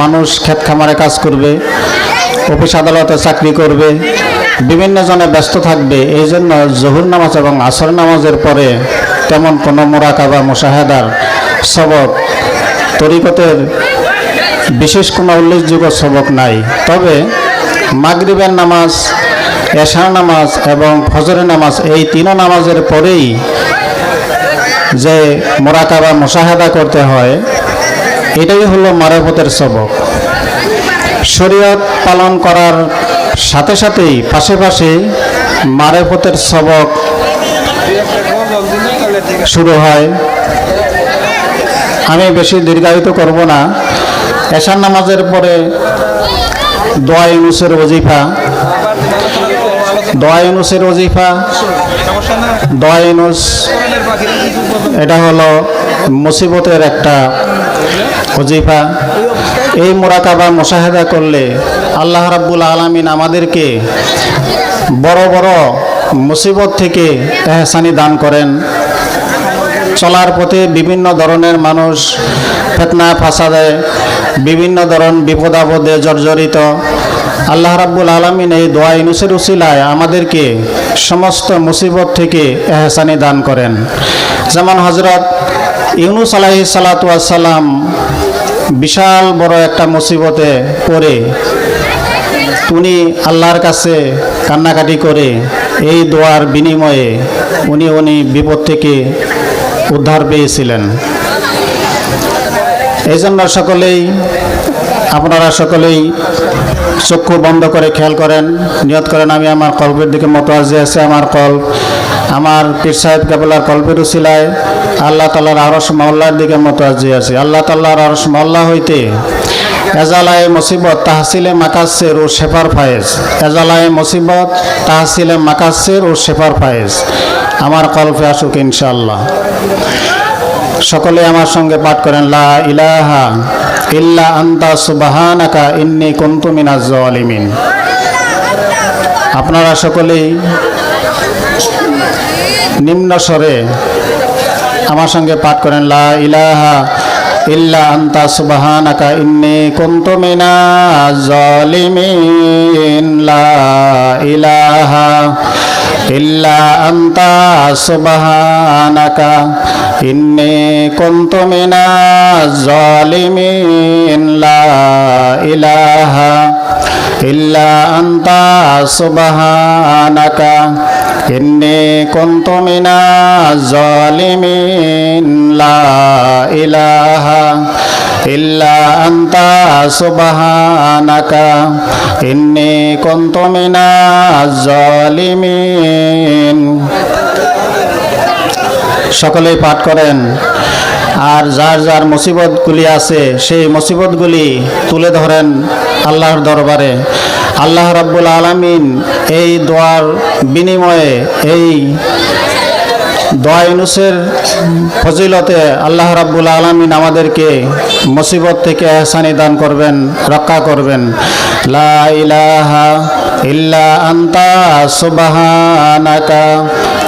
মানুষ ক্ষেত খামারে কাজ করবে, অফিস আদালতে চাকরি করবে, বিভিন্ন জনে ব্যস্ত থাকবে, এই জন্য জহুর নামাজ এবং আসর নামাজের পরে তেমন কোনো মোরাকা বা মোশাহেদার, সবক, তরিকতের বিশেষ কোনো উল্লেখযোগ্য সবক নাই। তবে মাগরিবের নামাজ, এশার নামাজ এবং ফজরের নামাজ এই তিনও নামাজের পরেই যে মোরাকা বা মোশাহেদা করতে হয় এটাই হলো মারেফতের সবক। শরীয়ত পালন করার সাথে সাথেই পাশে পাশে মারেফতের সবক শুরু হয়। আমি বেশি দীর্ঘায়িত করব না। এশার নামাজের পরে দোয়া ইউনুসের ওজিফা। দোয়া ইউনুসের ওজিফা। দোয়া ইউনুস, এটা হলো মুসিবতের একটা ওজিফা, এই মোরাকাবা মোশাহেদা করলে আল্লাহ রাব্বুল আলমিন আমাদেরকে বড় বড় মুসিবত থেকে এহসানি দান করেন। চলার পথে বিভিন্ন ধরনের মানুষ ফেতনা ফাসাদে, বিভিন্ন ধরন বিপদ আপদে জর্জরিত। আল্লাহ রাব্বুল আলমিন এই দোয়া ইনুসের উসিলায় আমাদেরকে সমস্ত মুসিবত থেকে এহসানি দান করেন। যেমন হজরত ইউনুস আলাহি সালাতাম বিশাল বড় একটা মুসিবতে পড়ে। উনি আল্লাহর কাছে কান্নাকাটি করে এই দোয়ার বিনিময়ে উনি উনি বিপদ থেকে উদ্ধার পেয়েছিলেন। এই জন্য সকলেই, আপনারা সকলেই চক্ষু বন্ধ করে খেয়াল করেন, নিয়ত করেন, আমি আমার কল্পের দিকে মতোয়াজি আছে, আমার কল্প, আমার পীর সাহেব কেবলার কল্পের উসিলায় আল্লাহ তাল্লাহর আরস মহল্লার দিকে মতোয়াজি আছে। আল্লাহ তাল্লাহর আরস মহল্লা হইতে এজালায় মুসিবত তাহসিলে মাকাসের ও শেফার ফায়েজ। এজালায় মুসিবত তাহসিলে মাকাসের ও শেফার ফায়েজ। আমার কল্পে আসুক ইনশাল্লাহ সকলে আমার সঙ্গে পাঠ করেন, লা ইলাহা ইল্লা আন্তা সুবাহানাকা ইন্নি কুনতু জালিমিন। আপনারা সকলেই নিম্ন স্বরে আমার সঙ্গে পাঠ করেন, লা ইলাহা ইল্লা আন্তা সুবাহানাকা ইন্নি কুনতু মিনাজ জালিমিন লা ইলাহা ইল্লা আন্তা সুবহানাকা ইন্নি কুনতু মিনাজ জালিমিন লা ইলাহা ইল্লা আন্তা সুবহানাকা ইন্নি কুনতু মিনাজ জালিমিন লা ইলাহা ইল্লা আন্তা সুবহানাকা ইন্নি কুনতু মিনাজ জালিমিন সকলেই পাঠ করেন। আর যার যার মুসিবতগুলি আছে, সেই মুসিবতগুলি তুলে ধরেন আল্লাহর দরবারে। আল্লাহ রাব্বুল আলামিন এই দোয়ার বিনিময়ে এই দোয়া ইউনুসের ফজিলতে আল্লাহ রাব্বুল আলমিন আমাদেরকে মুসিবত থেকে এহসানি দান করবেন, রক্ষা করবেন। লা ইলাহা ইল্লা আন্তা, সুবহানাকা।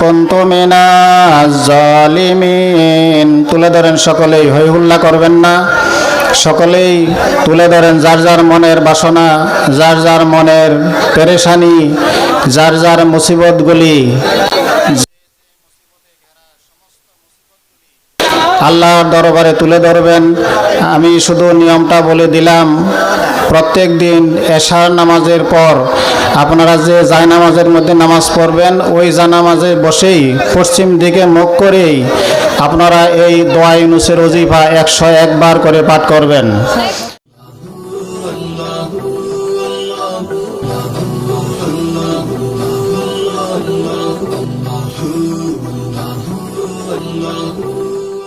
কুনতু মিনাজ জালিমিন। তুলে ধরেন সকলেই, হই হুল্লা করবেন না। সকলেই তুলে ধরেন যার যার মনের বাসনা, যার যার মনের পেরেশানি, যার যার মুসিবতগুলি। আল্লাহর দরবারে তুলে ধরবেন। আমি শুধু নিয়মটা বলে দিলাম। প্রত্যেক দিন এশার নামাজের পর আপনারা যে নামাজের মধ্যে নামাজ পড়বেন, ওই জানামাজে বসেই পশ্চিম দিকে মুখ করেই আপনারা এই দোয়া ইউনুসের অজিফা একশো একবার করে পাঠ করবেন।